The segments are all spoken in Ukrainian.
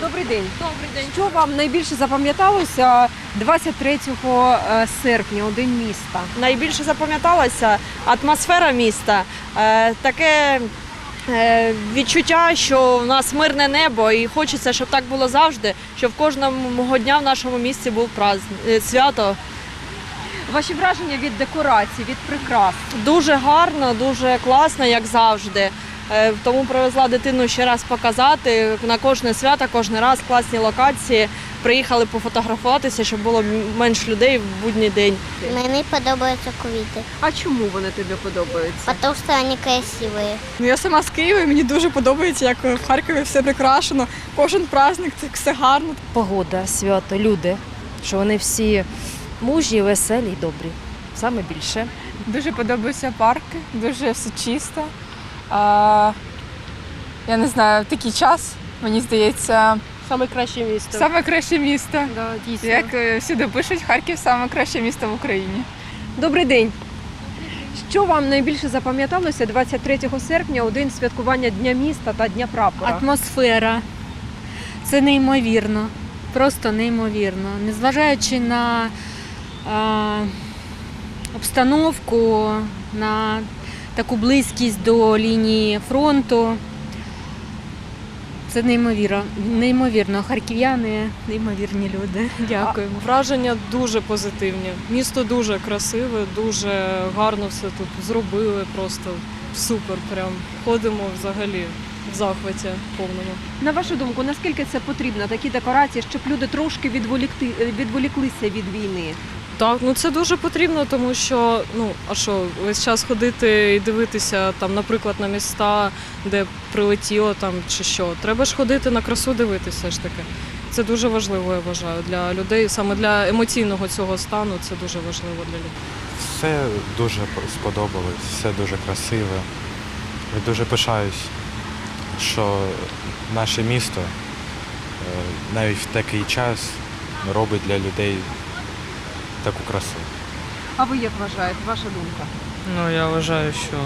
Добрий день. Добрий день. Що вам найбільше запам'яталося 23 е, серпня у день міста? Найбільше запам'яталася атмосфера міста. Е, таке е, відчуття, що в нас мирне небо, і хочеться, щоб так було завжди, щоб кожного дня в нашому місті був праздник, свято. Ваші враження від декорацій, від прикрас? Дуже гарно, дуже класно, як завжди. Е, Тому привезла дитину ще раз показати. На кожне свято, кожен раз класні локації. Приїхали пофотографуватися, щоб було менш людей в будній день. Мені подобаються квіти, А чому вони тобі подобаються? тому що вони красиві. Ну, я сама з Києва, і мені дуже подобається, як в Харкові все прикрашено. Кожен праздник, це все гарно. погода, свято, люди, що вони всі мужні, веселі і добрі. Саме більше. Дуже подобаються парки, дуже все чисто. А, я не знаю, в такий час, мені здається, Саме краще місто. саме краще місто. Да, дійсно. Як е, всюди пишуть, Харків саме краще місто в Україні. Добрий день. Що вам найбільше запам'яталося 23 серпня у день святкування Дня міста та Дня прапора? Атмосфера. Це неймовірно. Просто неймовірно. Незважаючи на е, обстановку, на таку близькість до лінії фронту. Це неймовірно. Неймовірно. Харків'яни неймовірні люди. Дякую. Враження дуже позитивні. Місто дуже красиве, дуже гарно все тут зробили. Просто супер. Прям ходимо взагалі в захваті повному. На вашу думку, наскільки це потрібно, такі декорації, щоб люди трошки відволікти, відволіклися від війни? Так, ну це дуже потрібно, тому що ну а що, весь час ходити і дивитися там, наприклад, на міста, де прилетіло там чи що. Треба ж ходити на красу дивитися ж таки. Це дуже важливо, я вважаю, для людей, саме для емоційного цього стану. Це дуже важливо для людей. Все дуже сподобалось, все дуже красиве. Я дуже пишаюсь, що наше місто е, навіть в такий час робить для людей таку красу. А ви як вважаєте? Ваша думка? Ну, я вважаю, що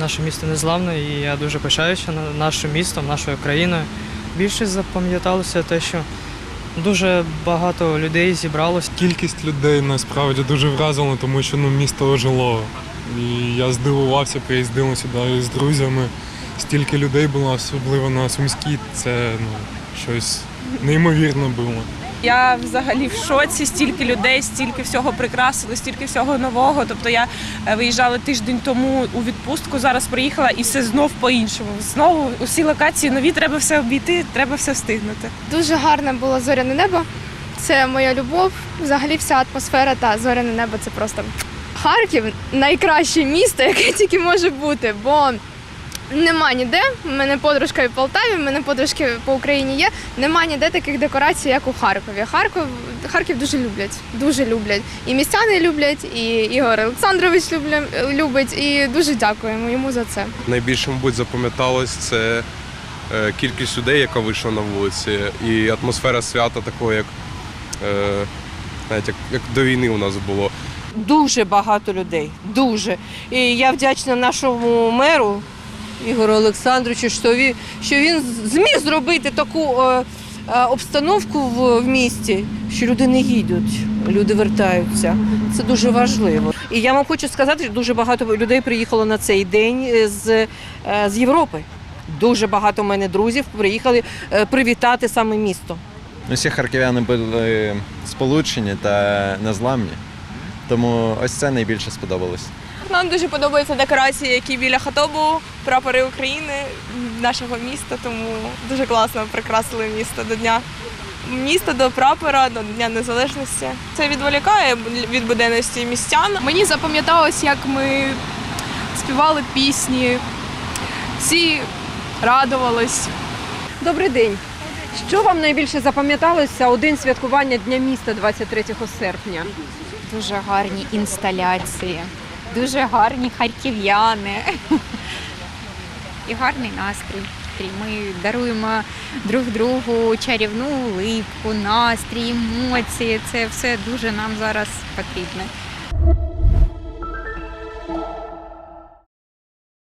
наше місто незламне, і я дуже пишаюся нашим містом, нашою країною. Більше запам'яталося те, що дуже багато людей зібралось. Кількість людей насправді дуже вразила, тому що ну, місто ожило. І я здивувався, приїздили сюди з друзями. Стільки людей було, особливо на Сумській, це ну, щось неймовірне було. Я взагалі в шоці, стільки людей, стільки всього прикрасили, стільки всього нового. Тобто я е, виїжджала тиждень тому у відпустку, зараз приїхала і все знов по-іншому. Знову усі локації нові, треба все обійти, треба все встигнути. Дуже гарне було зоряне небо. Це моя любов. Взагалі вся атмосфера та зоряне небо це просто Харків найкраще місто, яке тільки може бути, бо нема ніде. У мене подружка і в Полтаві, у мене подружки по Україні є. Нема ніде таких декорацій, як у Харкові. Харків, Харків дуже люблять, дуже люблять. І містяни люблять, і Ігор Олександрович любля, любить. І дуже дякуємо йому за це. найбільше, мабуть, запам'яталось це е, кількість людей, яка вийшла на вулиці, і атмосфера свята такого, як, е, навіть як, як до війни у нас було. Дуже багато людей. Дуже. І я вдячна нашому меру Ігору Олександровичу, що він, що він зміг зробити таку е, е, обстановку в, в місті, що люди не їдуть, люди вертаються. Це дуже важливо. І я вам хочу сказати, що дуже багато людей приїхало на цей день е, з, з Європи. Дуже багато в мене друзів приїхали привітати саме місто. Усі харків'яни були сполучені та незламні. Тому ось це найбільше сподобалось. Нам дуже подобаються декорації, які біля хатобу, прапори України, нашого міста, тому дуже класно прикрасили місто до дня. Місто до прапора, до Дня Незалежності. Це відволікає від буденності містян. Мені запам'яталось, як ми співали пісні, всі радувались. Добрий день. Що вам найбільше запам'яталося у день святкування Дня міста 23 серпня? Дуже гарні інсталяції, дуже гарні харків'яни і гарний настрій. Ми даруємо друг другу чарівну улипку, настрій, емоції. Це все дуже нам зараз потрібно.